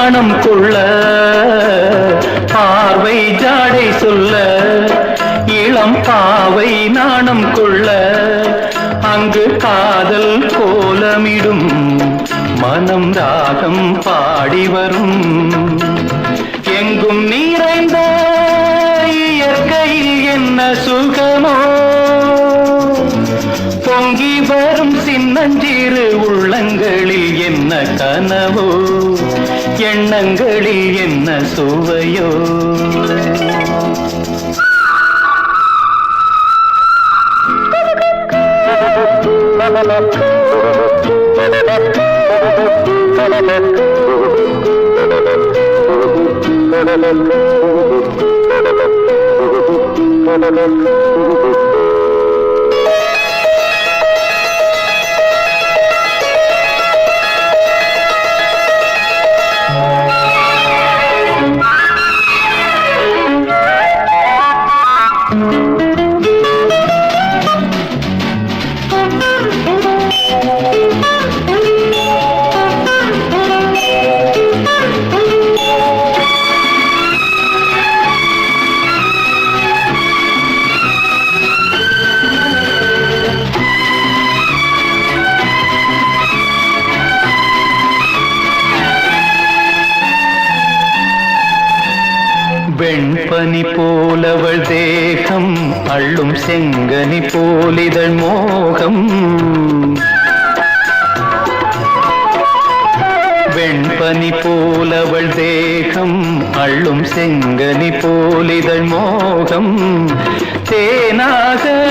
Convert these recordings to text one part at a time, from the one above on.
நாணம் கொள்ள பார்வை ஜாடை சொல்ல இளம் பாவை நாணம் கொள்ள அங்கு காதல் கோலமிடும் மனம் ராகம் பாடி வரும். எங்கும் நிறைந்த இயற்கையில் என்ன சுகமோ? பொங்கி வரும் சின்னஞ்சிறு உள்ளங்களில் என்ன கனவோ? எண்ணங்களில் என்ன சுவையோ வெண்பனி போலவள் தேகம் அள்ளும் செங்கனி போலிதழ் மோகம். வெண்பனி போலவள் தேகம் அள்ளும் செங்கனி போலிதழ் மோகம். தேனாக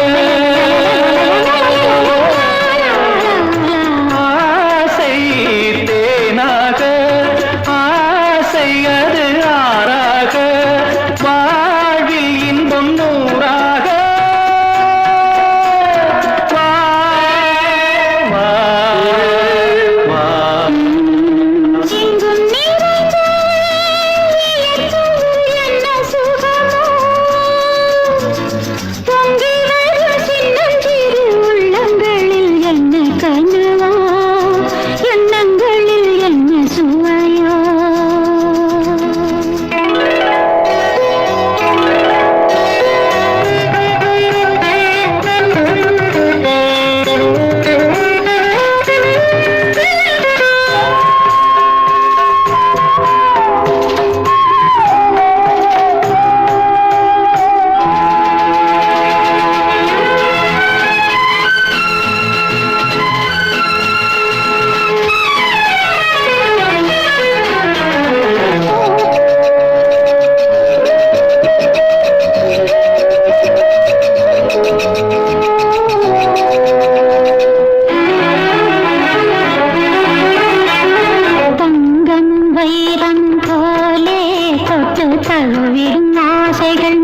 தழுவிடும் ஆசைகள்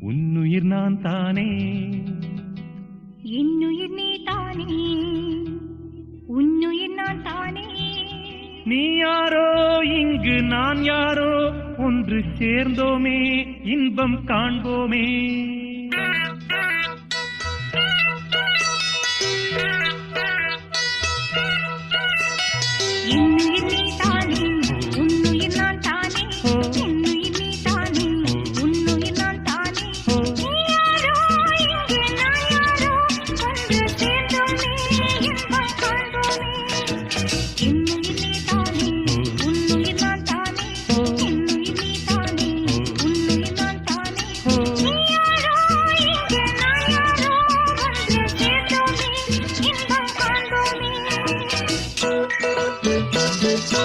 உன்னுயிர் நான் தானே. இன்னுயிர் நீ தானே. உன்னுயிர் நான் தானே. நீ யாரோ? இங்கு நான் யாரோ? ஒன்று சேர்ந்தோமே. இன்பம் காண்போமே. Música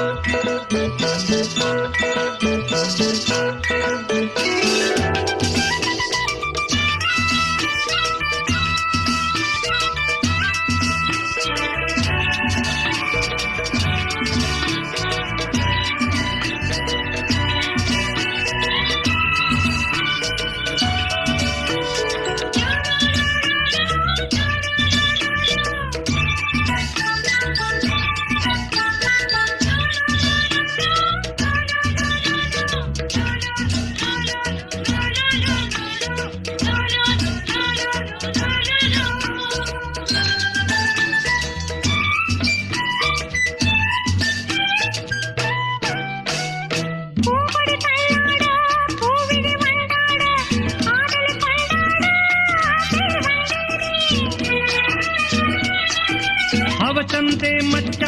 ತಂದೆ ಮಚ್ಚ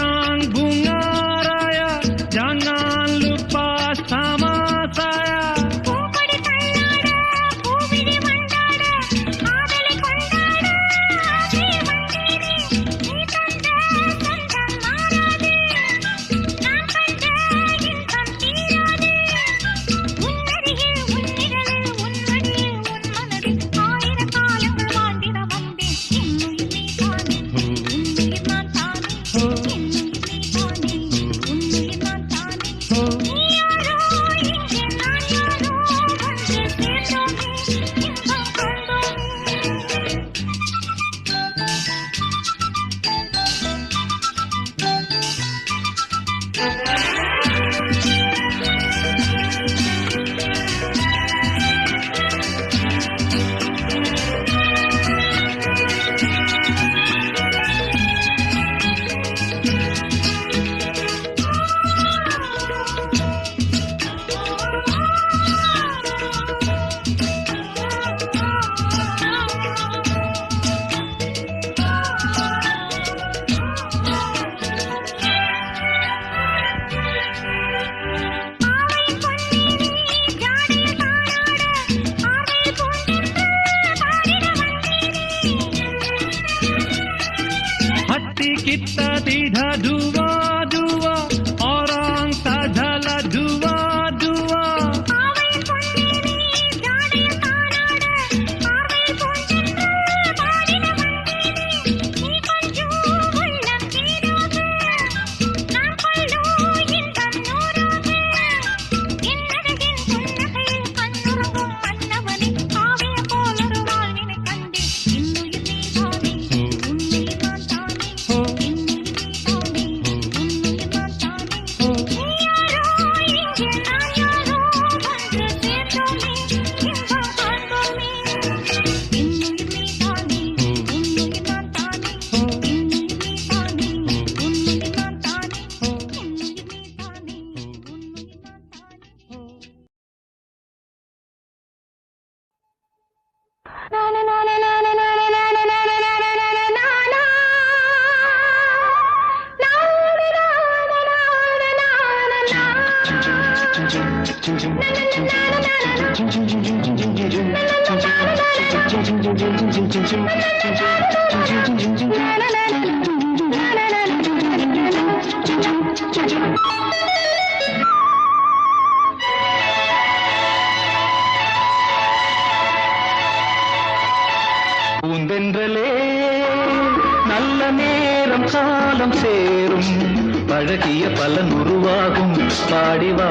அழகிய பலன் உருவாகும். பாடிவா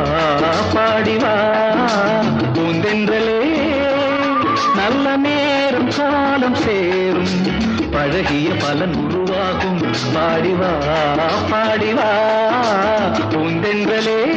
பாடிவா. பூந்தென்றலே நல்ல நேரம் காலம் சேரும். பழகிய பலன் உருவாகும். பாடிவா பாடிவா. பூந்தென்றலே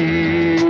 Brasil.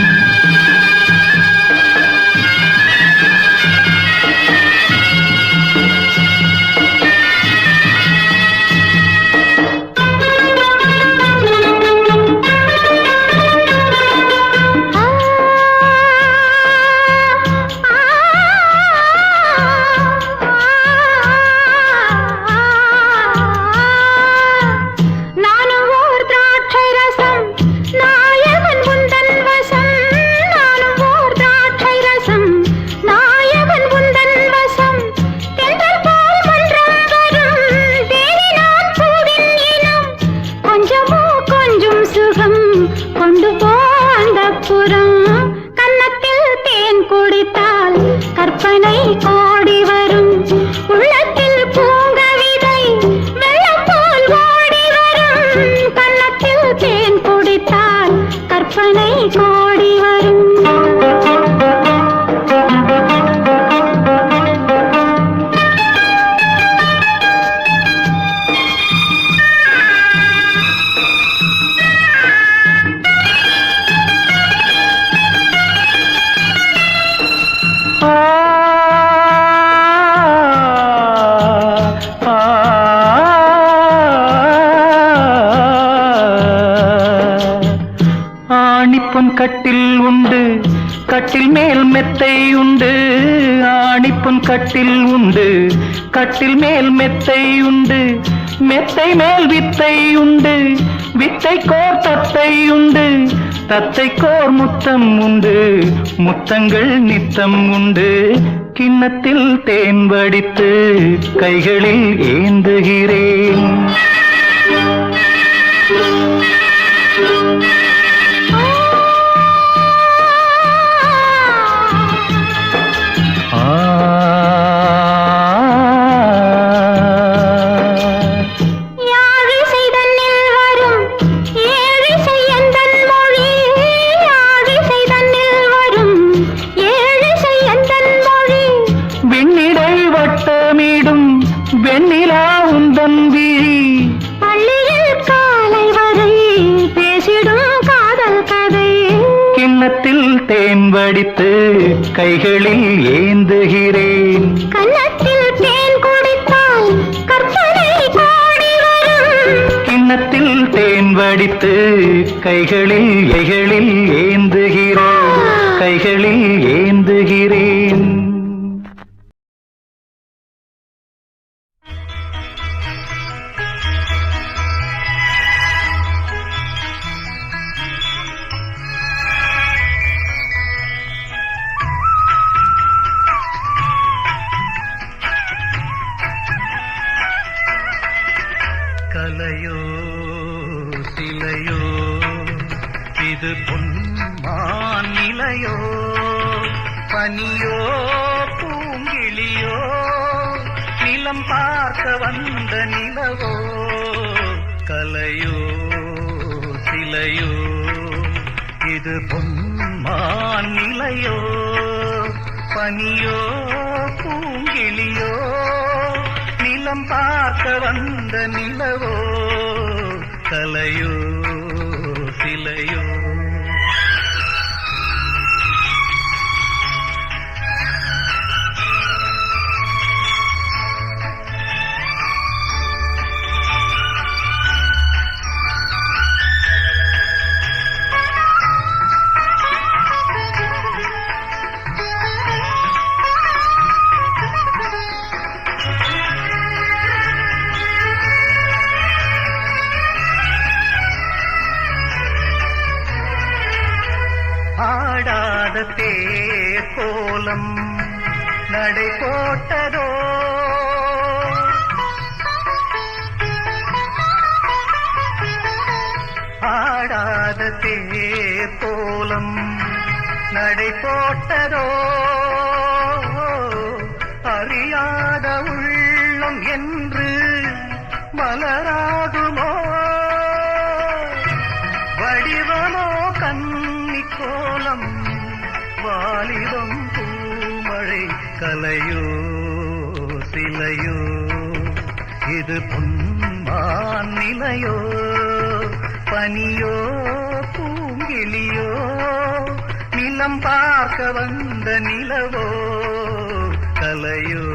சுகம் கொண்டு போந்த புறம் கன்னத்தில் தேன் குடித்தால் கற்பனை கோடிவர் கட்டில் உண்டு கட்டில் மேல் மெத்தை உண்டு மெத்தை மேல் வித்தை உண்டு வித்தை கோர் தத்தை உண்டு தத்தை கோர் முத்தம் உண்டு முத்தங்கள் நித்தம் உண்டு. கிண்ணத்தில் தேன் வடித்து கைகளில் ஏந்துகிறேன். தேன் வடித்து கைகளில் ஏந்துகிறேன். கன்னத்தில் தேன் குடித்தால் கற்பனை கோடி வரும். கிண்ணத்தில் தேன் வடித்து கைகளில் கைகளில் ஏந்துகிறேன். கைகளில் ஏந்துகிறேன். இது பொன்மான் நிலையோ பனியோ பூங்கிளியோ நிலம் பார்க்க வந்த நிலவோ கலையோ சிலையோ. நடை போட்டதோ? ஆடாத தேர் நடை போட்டதோ? அறியாத உள்ளம் என்று மலராகுமோ பொன்மான் பனியோ பூங்கிலியோ நிலம் பார்க்க வந்த நிலவோ கலையோ.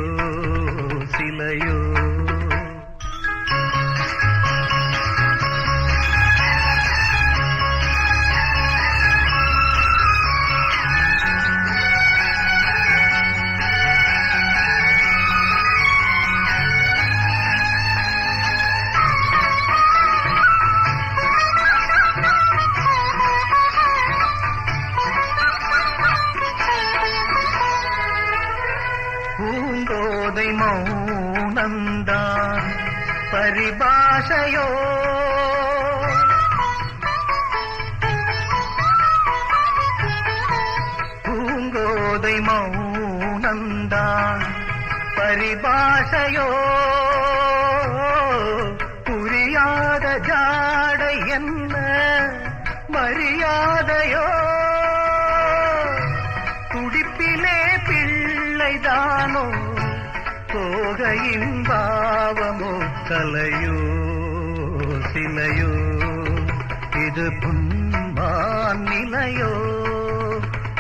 பனியோ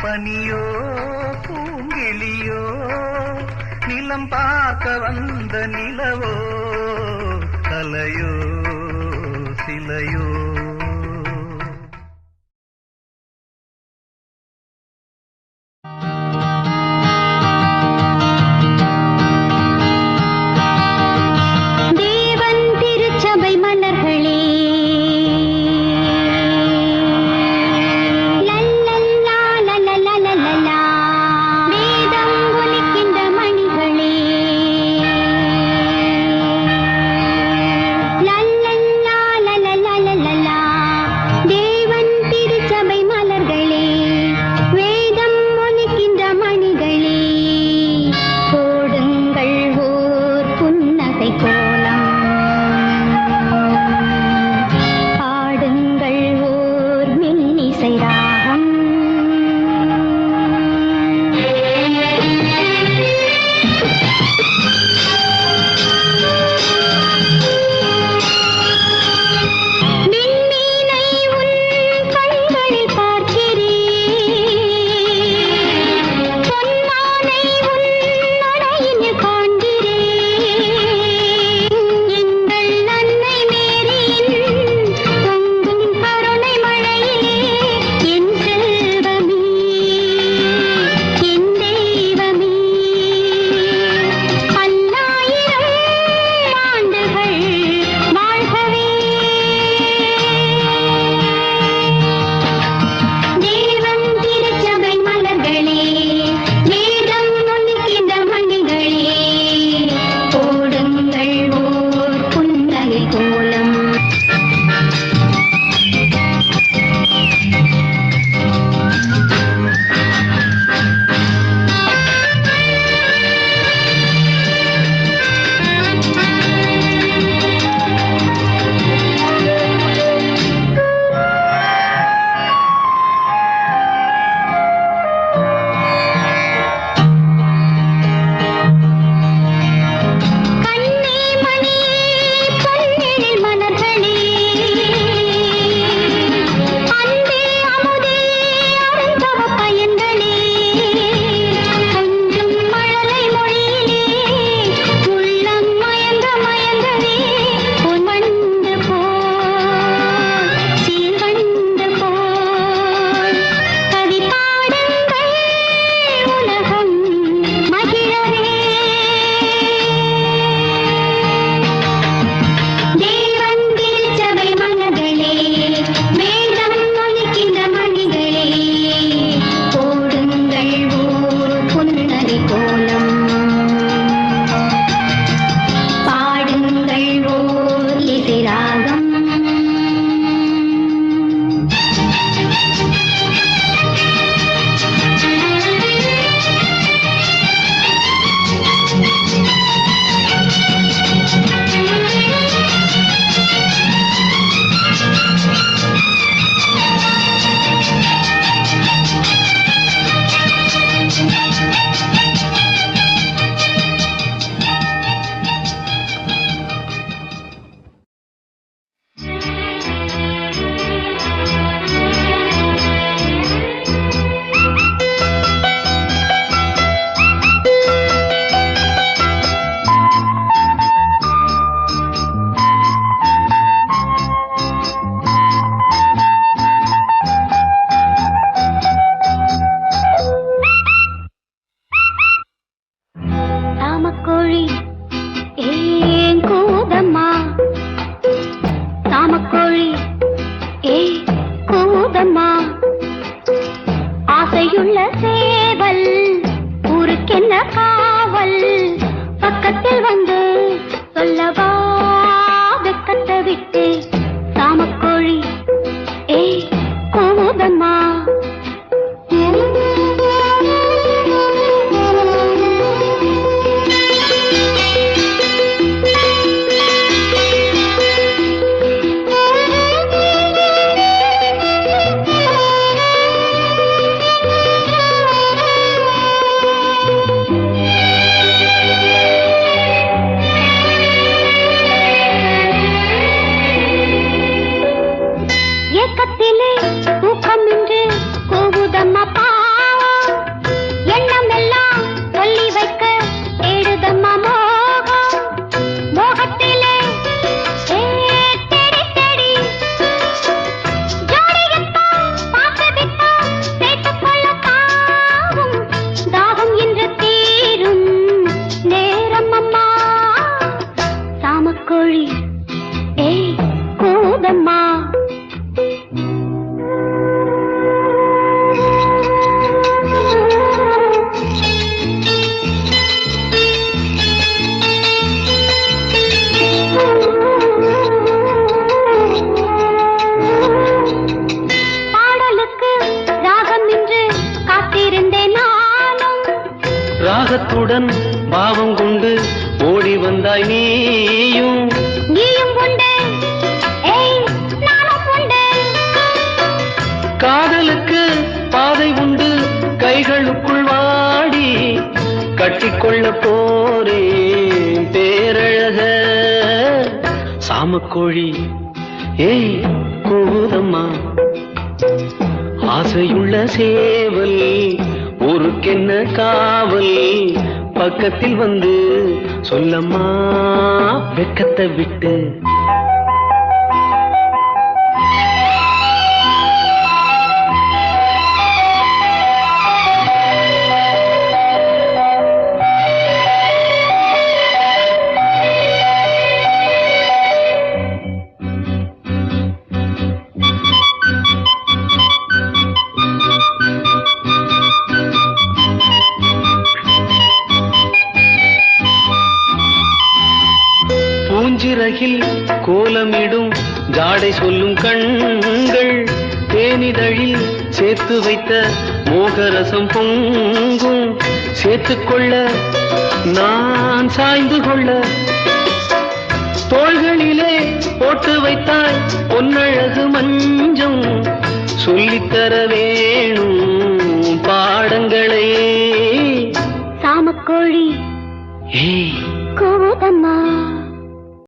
பனியோ பூங்கிலியோ நிலம் பார்க்க வந்த நிலவோ கலையோ சிலையோ. கோழி ஏய் கூதம்மா ஆசையுள்ள சேவல் ஊருக்கென்ன காவல்? பக்கத்தில் வந்து சொல்லம்மா வெக்கத்தை விட்டு வைத்த மோகரசம் பொங்கும். சேர்த்துக்கொள்ள நான் சாய்ந்து கொள்ள. தோள்களிலே போட்டு வைத்தாய் பொன்னழகு மஞ்சம். சொல்லித்தர வேணும் பாடங்களே சாமக்கோழி. ஏய்